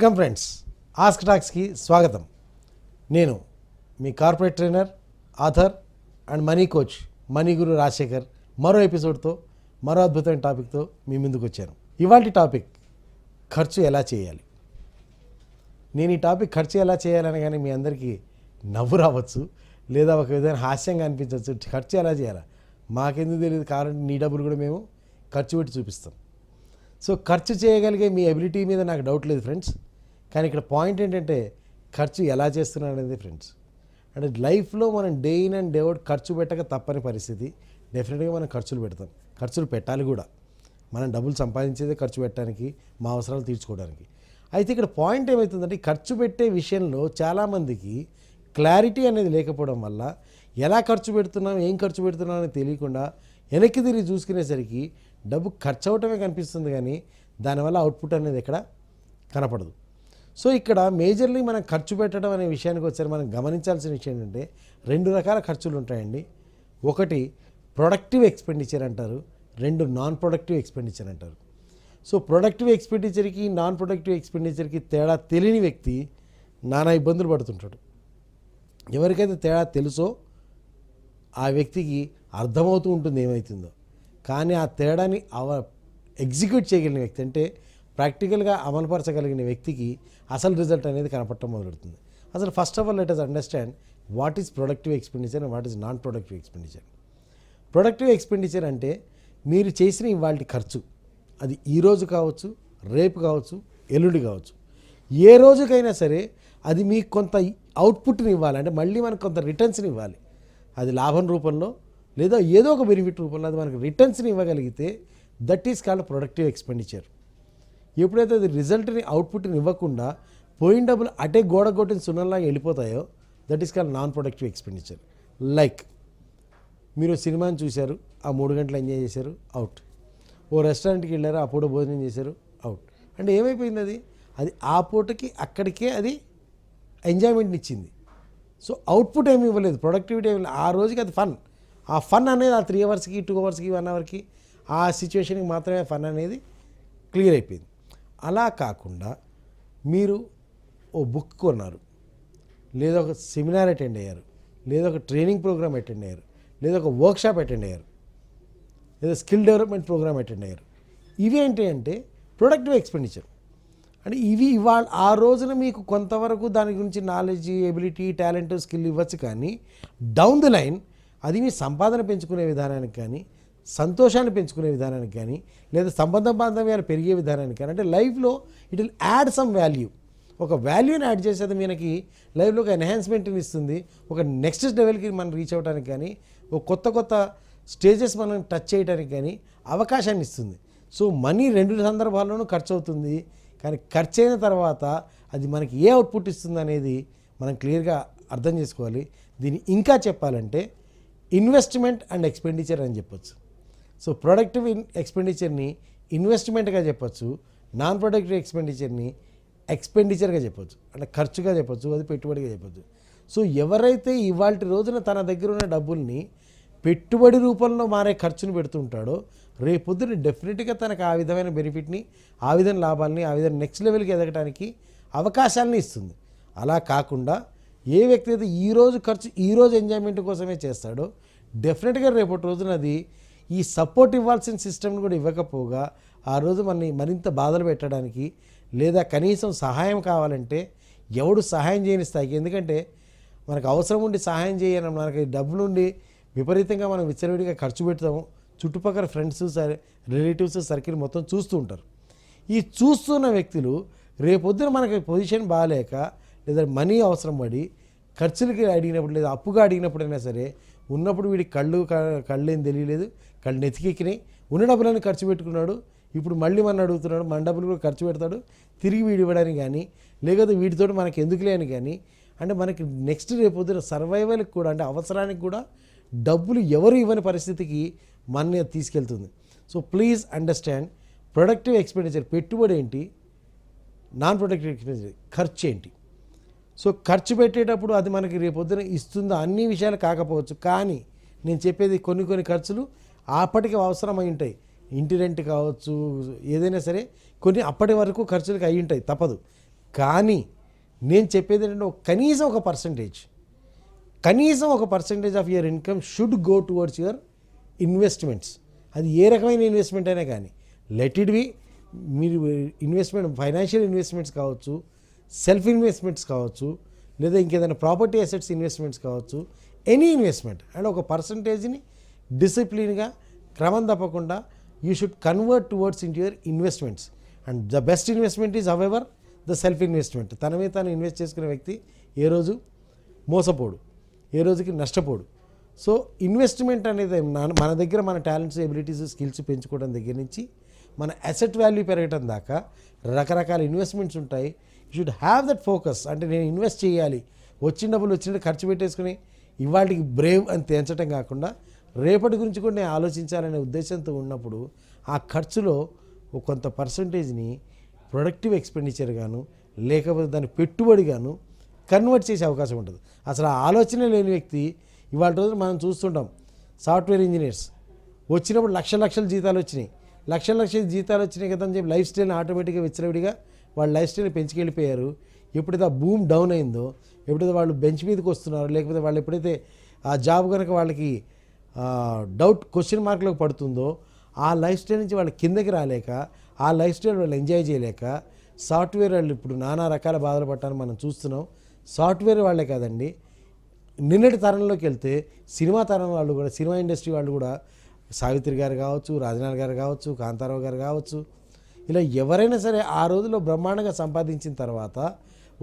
Welcome friends. Ask టాక్స్కి స్వాగతం. నేను మీ corporate trainer author and money coach money guru Rajasekhar. మరో ఎపిసోడ్తో మరో అద్భుతమైన టాపిక్తో మీ ముందుకు వచ్చాను. ఇవాళ టాపిక్ ఖర్చు ఎలా చేయాలి? నేను ఈ టాపిక్ ఖర్చు ఎలా చేయాలని కానీ మీ అందరికీ నవ్వు రావచ్చు లేదా ఒక విధంగా హాస్యంగా అనిపించవచ్చు. ఖర్చు ఎలా చేయాలా? మాకెందుకు తెలియదు కారణం నీ డబ్బులు కూడా మేము ఖర్చు పెట్టి చూపిస్తాం. సో ఖర్చు చేయగలిగే మీ అబిలిటీ మీద నాకు డౌట్ లేదు ఫ్రెండ్స్. కానీ ఇక్కడ పాయింట్ ఏంటంటే ఖర్చు ఎలా చేస్తున్నాను అనేది ఫ్రెండ్స్ అంటే లైఫ్లో మనం day in and day out ఖర్చు పెట్టక తప్పని పరిస్థితి. డెఫినెట్గా మనం ఖర్చులు పెడతాం. ఖర్చులు పెట్టాలి కూడా. మనం డబ్బులు సంపాదించేదే ఖర్చు పెట్టడానికి మా అవసరాలు తీర్చుకోవడానికి. అయితే ఇక్కడ పాయింట్ ఏమవుతుందంటే ఖర్చు పెట్టే విషయంలో చాలామందికి క్లారిటీ అనేది లేకపోవడం వల్ల ఎలా ఖర్చు పెడుతున్నాం ఏం ఖర్చు పెడుతున్నాం అని తెలియకుండా వెనక్కి తిరిగి చూసుకునేసరికి డబ్బు ఖర్చు అవటమే కనిపిస్తుంది కానీ దానివల్ల అవుట్పుట్ అనేది ఇక్కడ కనపడదు. సో ఇక్కడ మేజర్లీ మనం ఖర్చు పెట్టడం అనే విషయానికి వచ్చారు మనం గమనించాల్సిన విషయం ఏంటంటే రెండు రకాల ఖర్చులు ఉంటాయండి. ఒకటి ప్రొడక్టివ్ ఎక్స్పెండిచర్ అంటారు. రెండు నాన్ ప్రొడక్టివ్ ఎక్స్పెండిచర్ అంటారు. సో ప్రొడక్టివ్ ఎక్స్పెండిచర్కి నాన్ ప్రొడక్టివ్ ఎక్స్పెండిచర్కి తేడా తెలియని వ్యక్తి నానా ఇబ్బందులు పడుతుంటాడు. ఎవరికైతే తేడా తెలుసో ఆ వ్యక్తికి అర్థమవుతూ ఉంటుంది ఏమవుతుందో కానీ ఆ తేడాని అవ ఎగ్జిక్యూట్ చేయగలిగిన వ్యక్తి అంటే ప్రాక్టికల్గా అమలుపరచగలిగిన వ్యక్తికి అసలు రిజల్ట్ అనేది కనపడటం మొదలెడుతుంది. అసలు first of all let us understand what is productive expenditure and what is non productive expenditure productive expenditure అంటే మీరు చేసిన ఇవాళ ఖర్చు. అది ఈ రోజు కావచ్చు రేపు కావచ్చు ఎల్లుండి కావచ్చు. ఏ రోజుకైనా సరే అది మీకు కొంత అవుట్పుట్ని ఇవ్వాలి. అంటే మళ్ళీ మనకు కొంత రిటర్న్స్ని ఇవ్వాలి. అది లాభం రూపంలో లేదా ఏదో ఒక బెనిఫిట్ రూపంలో అది మనకు రిటర్న్స్ని ఇవ్వగలిగితే that is called productive expenditure ఎప్పుడైతే అది రిజల్ట్ని అవుట్పుట్ని ఇవ్వకుండా పోయిన డబ్బులు అటే గోడ కొట్టిన సున్నలాగా వెళ్ళిపోతాయో that is call non productive expenditure like మీరు సినిమాని చూశారు ఆ మూడు గంటలు ఎంజాయ్ చేశారు అవుట్ ఓ రెస్టారెంట్కి వెళ్ళారు ఆ పూట భోజనం చేశారు అవుట్ అంటే ఏమైపోయింది అది? అది ఆ పూటకి అక్కడికే అది ఎంజాయ్మెంట్ని ఇచ్చింది. సో అవుట్పుట్ ఏమి ఇవ్వలేదు ప్రొడక్టివిటీ ఏమి ఆ రోజుకి అది ఫన్ ఆ ఫన్ అనేది ఆ త్రీ అవర్స్కి టూ అవర్స్కి వన్ అవర్కి ఆ సిచ్యువేషన్కి మాత్రమే ఫన్ అనేది క్లియర్ అయిపోయింది. అలా కాకుండా మీరు ఓ బుక్ కొన్నారు. లేదా ఒక సెమినార్ అటెండ్ అయ్యారు. లేదా ఒక ట్రైనింగ్ ప్రోగ్రామ్ అటెండ్ అయ్యారు. లేదా ఒక వర్క్షాప్ అటెండ్ అయ్యారు. లేదా స్కిల్ డెవలప్మెంట్ ప్రోగ్రామ్ అటెండ్ అయ్యారు. ఇవి ఏంటి అంటే ప్రొడక్టివ్ ఎక్స్పెండిచర్. అంటే ఇవి ఇవాళ ఆ రోజున మీకు కొంతవరకు దాని గురించి నాలెడ్జ్ ఎబిలిటీ టాలెంట్ స్కిల్ ఇవ్వచ్చు కానీ డౌన్ ది లైన్ అది మీ సంపాదన పెంచుకునే విధానానికి కానీ సంతోషాన్ని పెంచుకునే విధానానికి కానీ లేదా సంబంధ బాంధవ్యాలు పెరిగే విధానానికి కానీ అంటే లైఫ్లో it will add some value. ఒక వాల్యూని యాడ్ చేసేది మనకి లైఫ్లో ఒక ఎన్హాన్స్మెంట్ని ఇస్తుంది. ఒక నెక్స్ట్ లెవెల్కి మనం రీచ్ అవ్వడానికి కానీ ఒక కొత్త కొత్త స్టేజెస్ మనం టచ్ చేయడానికి కానీ అవకాశాన్ని ఇస్తుంది. సో మనీ రెండు సందర్భాల్లోనూ ఖర్చు అవుతుంది కానీ ఖర్చు అయిన తర్వాత అది మనకి ఏ అవుట్పుట్ ఇస్తుంది అనేది మనం క్లియర్గా అర్థం చేసుకోవాలి. దీన్ని ఇంకా చెప్పాలంటే ఇన్వెస్ట్మెంట్ అండ్ ఎక్స్పెండిచర్ అని చెప్పొచ్చు. సో ప్రొడక్టివ్ ఇన్ ఎక్స్పెండిచర్ని ఇన్వెస్ట్మెంట్గా చెప్పొచ్చు నాన్ ప్రొడక్టివ్ ఎక్స్పెండిచర్ని ఎక్స్పెండిచర్గా చెప్పొచ్చు అంటే ఖర్చుగా చెప్పొచ్చు అది పెట్టుబడిగా చెప్పొచ్చు. సో ఎవరైతే ఇవాళ రోజున తన దగ్గర ఉన్న డబ్బుల్ని పెట్టుబడి రూపంలో మారే ఖర్చును పెడుతుంటాడో రేపొద్దున డెఫినెట్గా తనకు ఆ విధమైన బెనిఫిట్ని ఆ విధమైన లాభాలని ఆ విధంగా నెక్స్ట్ లెవెల్కి ఎదగడానికి అవకాశాలని ఇస్తుంది. అలా కాకుండా ఏ వ్యక్తి అయితే ఈ రోజు ఖర్చు ఈ రోజు ఎంజాయ్మెంట్ కోసమే చేస్తాడో డెఫినెట్గా రేపటి రోజున అది ఈ సపోర్ట్ ఇవ్వాల్సిన సిస్టమ్ని కూడా ఇవ్వకపోగా ఆ రోజు మనని మరింత బాధలు పెట్టడానికి లేదా కనీసం సహాయం కావాలంటే ఎవడు సహాయం చేయని స్థాయికి ఎందుకంటే మనకు అవసరం ఉండి సహాయం చేయను మనకి డబ్బులు ఉండి విపరీతంగా మనం విచ్చలవిడిగా ఖర్చు పెడతాము చుట్టుపక్కల ఫ్రెండ్స్ సరే రిలేటివ్స్ సర్కిల్ మొత్తం చూస్తూ ఉంటారు. ఈ చూస్తున్న వ్యక్తులు రేపొద్దున మనకి పొజిషన్ బాగాలేక లేదా మనీ అవసరం పడి ఖర్చులకి అడిగినప్పుడు లేదా అప్పుగా అడిగినప్పుడైనా సరే ఉన్నప్పుడు వీడికి కళ్ళు కళ్ళు ఏం తెలియలేదు. కళ్ళు నెతికెక్కినాయి. ఉన్న డబ్బులను ఖర్చు పెట్టుకున్నాడు. ఇప్పుడు మళ్ళీ మన అడుగుతున్నాడు. మన డబ్బులు కూడా ఖర్చు పెడతాడు. తిరిగి వీడి ఇవ్వడానికి కానీ లేకపోతే వీటితో మనకి ఎందుకులే అని కానీ అంటే మనకి నెక్స్ట్ రేపొద్దున సర్వైవల్కి కూడా అంటే అవసరానికి కూడా డబ్బులు ఎవరు ఇవ్వని పరిస్థితికి మన తీసుకెళ్తుంది. So please understand productive expenditure పెట్టుబడి ఏంటి నాన్ ప్రొడక్టివ్ ఎక్స్పెండిచర్ ఖర్చు ఏంటి? సో ఖర్చు పెట్టేటప్పుడు అది మనకి రేపొద్దున ఇస్తుందో? అన్ని విషయాలు కాకపోవచ్చు. కానీ నేను చెప్పేది కొన్ని కొన్ని ఖర్చులు అప్పటికి అవసరమై ఉంటాయి. ఇంటి రెంట్ కావచ్చు ఏదైనా సరే కొన్ని అప్పటి వరకు ఖర్చులకు అయి ఉంటాయి. తప్పదు. కానీ నేను చెప్పేది ఏంటంటే కనీసం ఒక పర్సంటేజ్ కనీసం ఒక percentage of your income should go towards your investments అది ఏ రకమైన ఇన్వెస్ట్మెంట్ అయినా కానీ. లెట్ ఇట్ బి మీరు ఇన్వెస్ట్మెంట్ ఫైనాన్షియల్ ఇన్వెస్ట్మెంట్స్ కావచ్చు సెల్ఫ్ ఇన్వెస్ట్మెంట్స్ కావచ్చు లేదా ఇంకేదైనా ప్రాపర్టీ అసెట్స్ ఇన్వెస్ట్మెంట్స్ కావచ్చు ఎనీ ఇన్వెస్ట్మెంట్ అండ్ ఒక పర్సంటేజ్ని డిసిప్లిన్గా క్రమం తప్పకుండా you should convert towards in your investments and the best investment is whatever the self investment తన మీద తాను ఇన్వెస్ట్ చేసుకునే వ్యక్తి ఏ రోజు? మోసపోడు. ఏ రోజుకి? నష్టపోడు. సో ఇన్వెస్ట్మెంట్ అనేది మన- మన దగ్గర మన టాలెంట్స్ ఎబిలిటీస్ స్కిల్స్ పెంచుకోవడం దగ్గర నుంచి మన అసెట్ వాల్యూ పెరగటం దాకా రకరకాల ఇన్వెస్ట్మెంట్స్ ఉంటాయి. Should have that focus. అంటే నేను ఇన్వెస్ట్ చేయాలి. వచ్చిన డబ్బులు వచ్చినట్టు ఖర్చు పెట్టేసుకుని ఇవాళకి బ్రేవ్ అని తేల్చడం కాకుండా రేపటి గురించి కూడా నేను ఆలోచించాలనే ఉద్దేశంతో ఉన్నప్పుడు ఆ ఖర్చులో కొంత పర్సంటేజ్ని ప్రొడక్టివ్ ఎక్స్పెండిచర్ గాను లేకపోతే దాని పెట్టుబడి గాను కన్వర్ట్ చేసే అవకాశం ఉంటుంది. అసలు ఆ ఆలోచన లేని వ్యక్తి ఇవాళ రోజున మనం చూస్తుంటాం సాఫ్ట్వేర్ ఇంజనీర్స్ వచ్చినప్పుడు లక్ష లక్షల జీతాలు వచ్చినాయి. లక్ష లక్షల జీతాలు వచ్చినాయి కదా అని చెప్పి లైఫ్ స్టైల్ని ఆటోమేటిక్గా విచ్చలవిడిగా వాళ్ళ లైఫ్ స్టైల్ పెంచుకెళ్ళిపోయారు. ఎప్పుడైతే ఆ భూమ్ డౌన్ అయిందో ఎప్పుడైతే వాళ్ళు బెంచ్ మీదకి వస్తున్నారో లేకపోతే వాళ్ళు ఎప్పుడైతే ఆ జాబ్ కనుక వాళ్ళకి డౌట్ క్వశ్చన్ మార్క్లోకి పడుతుందో ఆ లైఫ్ స్టైల్ నుంచి వాళ్ళు కిందకి రాలేక ఆ లైఫ్ స్టైల్ వాళ్ళు ఎంజాయ్ చేయలేక సాఫ్ట్వేర్ వాళ్ళు ఇప్పుడు నానా రకాల బాధలు పట్టాలని మనం చూస్తున్నాం. సాఫ్ట్వేర్ వాళ్ళే కాదండి. నిన్నటి తరంలోకి వెళ్తే సినిమా తరం వాళ్ళు కూడా సినిమా ఇండస్ట్రీ వాళ్ళు కూడా సావిత్రి గారు కావచ్చు రాజనాథ్ గారు కావచ్చు కాంతారావు గారు కావచ్చు ఇలా ఎవరైనా సరే ఆ రోజుల్లో బ్రహ్మాండంగా సంపాదించిన తర్వాత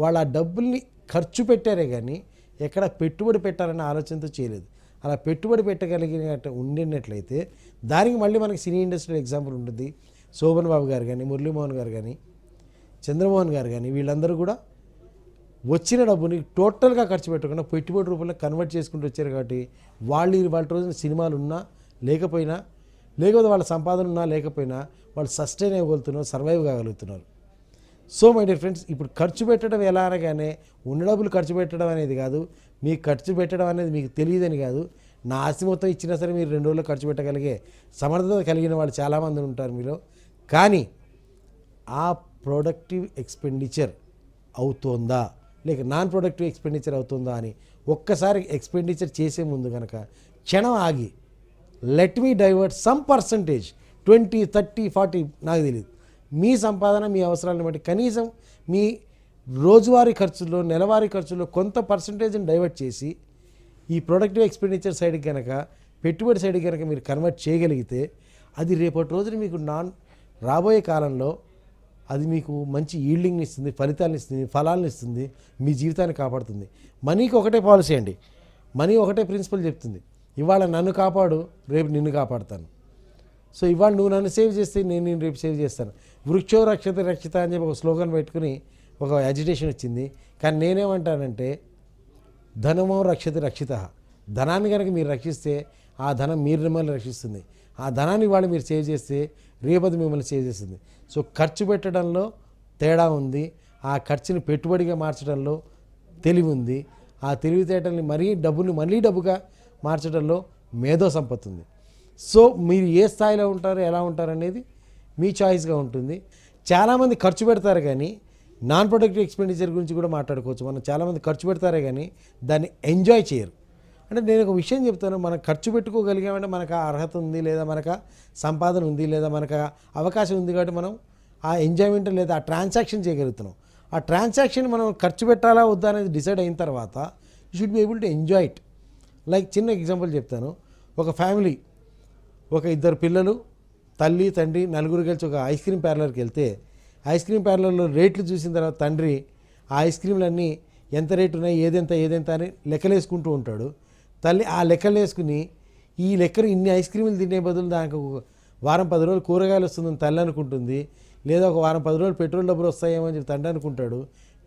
వాళ్ళు ఆ డబ్బుల్ని ఖర్చు పెట్టారే కానీ ఎక్కడ పెట్టుబడి పెట్టాలనే ఆలోచనతో చేయలేదు. అలా పెట్టుబడి పెట్టగలిగిన ఉండినట్లయితే దానికి మళ్ళీ మనకి సినీ ఇండస్ట్రీ ఎగ్జాంపుల్ ఉంటుంది. శోభన్ బాబు గారు కానీ మురళీమోహన్ గారు కానీ చంద్రమోహన్ గారు కానీ వీళ్ళందరూ కూడా వచ్చిన డబ్బుని టోటల్గా ఖర్చు పెట్టకుండా పెట్టుబడి రూపంలో కన్వర్ట్ చేసుకుంటూ వచ్చారు కాబట్టి వాళ్ళు వాళ్ళ రోజున సినిమాలు ఉన్నా లేకపోయినా లేకపోతే వాళ్ళ సంపాదన ఉన్నా లేకపోయినా వాళ్ళు సస్టైన్ అవ్వగలుగుతున్నారు సర్వైవ్ కాగలుగుతున్నారు. సో మై డియర్ ఫ్రెండ్స్ ఇప్పుడు ఖర్చు పెట్టడం ఎలా అనగానే ఉన్న డబ్బులు ఖర్చు పెట్టడం అనేది కాదు. మీకు ఖర్చు పెట్టడం అనేది మీకు తెలియదని కాదు. నా ఆస్తి మొత్తం ఇచ్చినా సరే మీరు రెండు రోజుల్లో ఖర్చు పెట్టగలిగే సమర్థత కలిగిన వాళ్ళు చాలామంది ఉంటారు మీలో. కానీ ఆ ప్రొడక్టివ్ ఎక్స్పెండిచర్ అవుతోందా? లేక నాన్ ప్రొడక్టివ్ ఎక్స్పెండిచర్ అవుతుందా అని ఒక్కసారి ఎక్స్పెండిచర్ చేసే ముందు కనుక క్షణం ఆగి let me divert some percentage twenty thirty forty నాకు తెలియదు మీ సంపాదన మీ అవసరాలను బట్టి కనీసం మీ రోజువారీ ఖర్చుల్లో నెలవారీ ఖర్చుల్లో కొంత పర్సంటేజ్ని డైవర్ట్ చేసి ఈ ప్రొడక్టివ్ ఎక్స్పెండిచర్ సైడ్ కనుక పెట్టుబడి సైడ్ కనుక మీరు కన్వర్ట్ చేయగలిగితే అది రేపటి రోజున మీకు నాన్ రాబోయే కాలంలో అది మీకు మంచి ఈల్డింగ్ని ఇస్తుంది ఫలితాలను ఇస్తుంది ఫలాలను ఇస్తుంది మీ జీవితాన్ని కాపాడుతుంది. మనీకి ఒకటే పాలసీ అండి. మనీ ఒకటే ప్రిన్సిపల్ చెప్తుంది. ఇవాళ నన్ను కాపాడు రేపు నిన్ను కాపాడుతాను. సో ఇవాళ నువ్వు నన్ను సేవ్ చేస్తే నేను నేను రేపు సేవ్ చేస్తాను. వృక్షో రక్షత రక్షిత అని చెప్పి ఒక స్లోగన్ పెట్టుకుని ఒక అజిటేషన్ వచ్చింది. కానీ నేనేమంటానంటే ధనమో రక్షత రక్షిత. ధనాన్ని కనుక మీరు రక్షిస్తే ఆ ధనం మీరు మిమ్మల్ని రక్షిస్తుంది. ఆ ధనాన్ని వాళ్ళు మీరు సేవ్ చేస్తే రేపది మిమ్మల్ని సేవ్ చేస్తుంది. సో ఖర్చు పెట్టడంలో తేడా ఉంది. ఆ ఖర్చుని పెట్టుబడిగా మార్చడంలో తెలివి ఉంది. ఆ తెలివితేటల్ని మరీ డబ్బుని మళ్ళీ డబ్బుగా మార్చడంలో మేధో సంపత్తి ఉంది. సో మీరు ఏ స్థాయిలో ఉంటారు ఎలా ఉంటారు అనేది మీ చాయిస్గా ఉంటుంది. చాలామంది ఖర్చు పెడతారు కానీ నాన్ ప్రొడక్టివ్ ఎక్స్పెండిచర్ గురించి కూడా మాట్లాడుకోవచ్చు. మనం చాలామంది ఖర్చు పెడతారే కానీ దాన్ని ఎంజాయ్ చేయరు. అంటే నేను ఒక విషయం చెప్తాను. మనం ఖర్చు పెట్టుకోగలిగామంటే మనకు ఆ అర్హత ఉంది లేదా మనకు సంపాదన ఉంది లేదా మనకు అవకాశం ఉంది కాబట్టి మనం ఆ ఎంజాయ్మెంట్ లేదా ఆ ట్రాన్సాక్షన్ చేయగలుగుతున్నాం. ఆ ట్రాన్సాక్షన్ మనం ఖర్చు పెట్టాలా వద్దా అనేది డిసైడ్ అయిన తర్వాత you should be able to enjoy it like చిన్న ఎగ్జాంపుల్ చెప్తాను. ఒక ఫ్యామిలీ ఒక ఇద్దరు పిల్లలు తల్లి తండ్రి నలుగురు కలిసి ఒక ఐస్ క్రీమ్ పార్లర్కి వెళ్తే ఐస్ క్రీమ్ పార్లర్లో రేట్లు చూసిన తర్వాత తండ్రి ఆ ఐస్ క్రీమ్లన్నీ ఎంత రేటు ఉన్నాయి ఏదెంత ఏదెంత అని లెక్కలేసుకుంటూ ఉంటాడు. తల్లి ఆ లెక్కలు వేసుకుని ఈ లెక్కలు ఇన్ని ఐస్ క్రీములు తినే బదులు దానికి ఒక వారం పది రోజులు కూరగాయలు వస్తుందని తల్లి అనుకుంటుంది. లేదా ఒక వారం పది రోజులు పెట్రోల్ డబ్బులు వస్తాయేమో అని చెప్పి తండ్రి అనుకుంటాడు.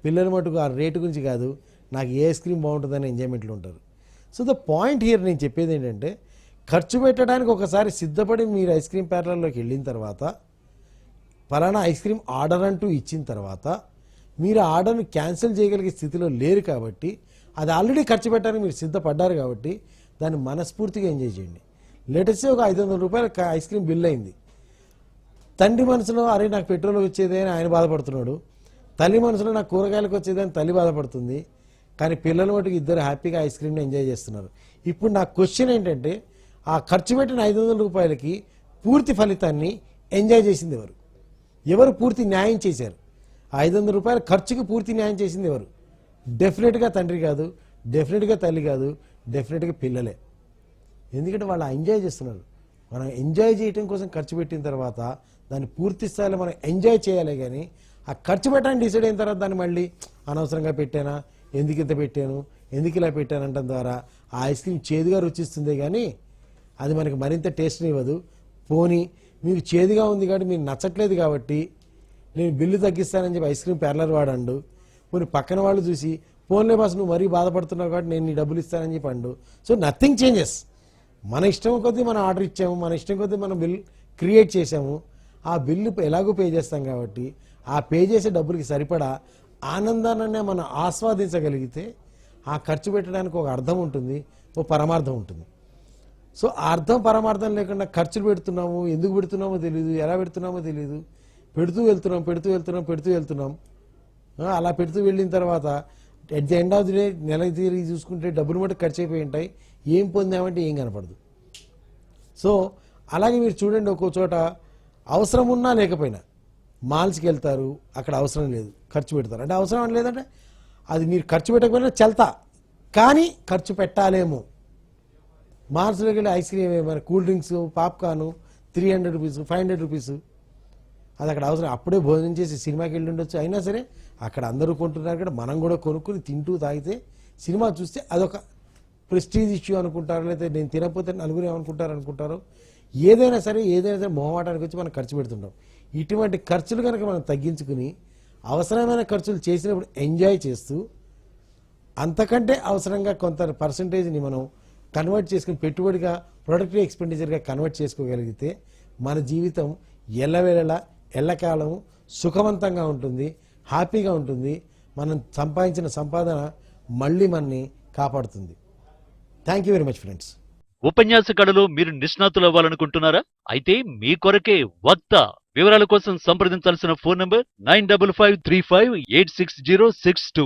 పిల్లలు మటుకు ఆ రేటు గురించి కాదు నాకు ఏ ఐస్ క్రీమ్ బాగుంటుందని ఎంజాయ్మెంట్లో ఉంటారు. సో ద పాయింట్ హియర్ నేను చెప్పేది ఏంటంటే ఖర్చు పెట్టడానికి ఒకసారి సిద్ధపడి మీరు ఐస్ క్రీమ్ పార్లర్లోకి వెళ్ళిన తర్వాత ఫలానా ఐస్ క్రీమ్ ఆర్డర్ అంటూ ఇచ్చిన తర్వాత మీరు ఆర్డర్ను క్యాన్సిల్ చేయగలిగే స్థితిలో లేరు కాబట్టి అది ఆల్రెడీ ఖర్చు పెట్టడానికి మీరు సిద్ధపడ్డారు కాబట్టి దాన్ని మనస్ఫూర్తిగా ఎంజాయ్ చేయండి. లేటెస్ట్ ఒక ఐదు వందల రూపాయల ఐస్ క్రీమ్ బిల్ అయింది. తండ్రి మనసులో అరే నాకు పెట్రోల్ వచ్చేదే అని ఆయన బాధపడుతున్నాడు. తల్లి మనసులో నాకు కూరగాయలకు వచ్చేదని తల్లి బాధపడుతుంది. కానీ పిల్లల మటుకు ఇద్దరు హ్యాపీగా ఐస్ క్రీమ్ని ఎంజాయ్ చేస్తున్నారు. ఇప్పుడు నా క్వశ్చన్ ఏంటంటే ఆ ఖర్చు పెట్టిన ఐదు వందల రూపాయలకి పూర్తి ఫలితాన్ని ఎంజాయ్ చేసింది ఎవరు? ఎవరు పూర్తి న్యాయం చేశారు? ఐదు వందల రూపాయల ఖర్చుకి పూర్తి న్యాయం చేసింది ఎవరు? డెఫినెట్గా తండ్రి కాదు డెఫినెట్గా తల్లి కాదు డెఫినెట్గా పిల్లలే. ఎందుకంటే వాళ్ళు ఎంజాయ్ చేస్తున్నారు. మనం ఎంజాయ్ చేయటం కోసం ఖర్చు పెట్టిన తర్వాత దాన్ని పూర్తి స్థాయిలో మనం ఎంజాయ్ చేయాలి కానీ ఆ ఖర్చు పెట్టడానికి డిసైడ్ అయిన తర్వాత దాన్ని మళ్ళీ అనవసరంగా పెట్టానా? ఎందుకు ఇంత పెట్టాను? ఎందుకు ఇలా పెట్టాను అనడం ద్వారా ఆ ఐస్ క్రీమ్ చేదుగా రుచిస్తుంది కానీ అది మనకి మరింత టేస్ట్ని ఇవ్వదు. పోనీ మీకు చేదుగా ఉంది కాబట్టి మీకు నచ్చట్లేదు కాబట్టి నేను బిల్లు తగ్గిస్తానని చెప్పి ఐస్ క్రీమ్ పార్లర్ వాడండు. కొన్ని పక్కన వాళ్ళు చూసి ఫోన్లే బాస్ నువ్వు మరీ బాధపడుతున్నావు కాబట్టి నేను నీ డబ్బులు ఇస్తానని చెప్పి అండు. సో నథింగ్ చేంజెస్ మన ఇష్టం కొద్దీ మనం ఆర్డర్ ఇచ్చాము మన ఇష్టం కొద్దీ మనం బిల్ క్రియేట్ చేసాము ఆ బిల్లు ఎలాగో పే చేస్తాం కాబట్టి ఆ పే చేసే డబ్బులకి సరిపడా ఆనందాన్ని మనం ఆస్వాదించగలిగితే ఆ ఖర్చు పెట్టడానికి ఒక అర్థం ఉంటుంది ఓ పరమార్థం ఉంటుంది. సో ఆ అర్థం పరమార్థం లేకుండా ఖర్చులు పెడుతున్నాము ఎందుకు పెడుతున్నామో తెలియదు ఎలా పెడుతున్నామో తెలియదు పెడుతూ వెళ్తున్నాం పెడుతూ వెళ్తున్నాం పెడుతూ వెళ్తున్నాం. అలా పెడుతూ వెళ్ళిన తర్వాత at the end of the day నెల తిరిగి చూసుకుంటే డబ్బులు మటు ఖర్చు అయిపోయి ఉంటాయి. ఏం పొందామంటే ఏం కనపడదు. సో అలాగే మీరు చూడండి ఒక్కో చోట అవసరం ఉన్నా లేకపోయినా. మాల్స్కి వెళ్తారు అక్కడ అవసరం లేదు ఖర్చు పెడతారు. అంటే అవసరం లేదంటే అది మీరు ఖర్చు పెట్టకపోయినా చెల్తా. కానీ ఖర్చు పెట్టాలేమో. మాల్స్లోకి వెళ్ళి ఐస్ క్రీమ్ ఏమైనా cool drinks popcorn three hundred rupees five hundred rupees అది అక్కడ అవసరం. అప్పుడే భోజనం చేసి సినిమాకి వెళ్ళి ఉండొచ్చు. అయినా సరే అక్కడ అందరూ కొంటున్నారు కూడా మనం కూడా కొనుక్కుని తింటూ తాగితే సినిమా చూస్తే అదొక ప్రెస్టీజ్ ఇష్యూ అనుకుంటారు లేకపోతే నేను తినకపోతే నలుగురు ఏమనుకుంటారు అనుకుంటారు ఏదైనా సరే ఏదైనా సరే మొహమాటానికి వచ్చి మనం ఖర్చు పెడుతుంటాం. ఇటువంటి ఖర్చులు కనుక మనం తగ్గించుకుని అవసరమైన ఖర్చులు చేసినప్పుడు ఎంజాయ్ చేస్తూ అంతకంటే అవసరంగా కొంత పర్సంటేజ్ని మనం కన్వర్ట్ చేసుకుని పెట్టుబడిగా ప్రొడక్టివ్ ఎక్స్పెండిచర్గా కన్వర్ట్ చేసుకోగలిగితే మన జీవితం ఎల్లవేళలా ఎల్లకాలం సుఖవంతంగా ఉంటుంది హ్యాపీగా ఉంటుంది. మనం సంపాదించిన సంపాదన మళ్ళీ మనని కాపాడుతుంది. Thank you very much friends ఉపన్యాస కళలో మీరు నిష్ణాతులు అవ్వాలనుకుంటున్నారా అయితే మీ కొరకే వక్త వివరాల కోసం సంప్రదించాల్సిన phone number nine double five three five eight six zero six two.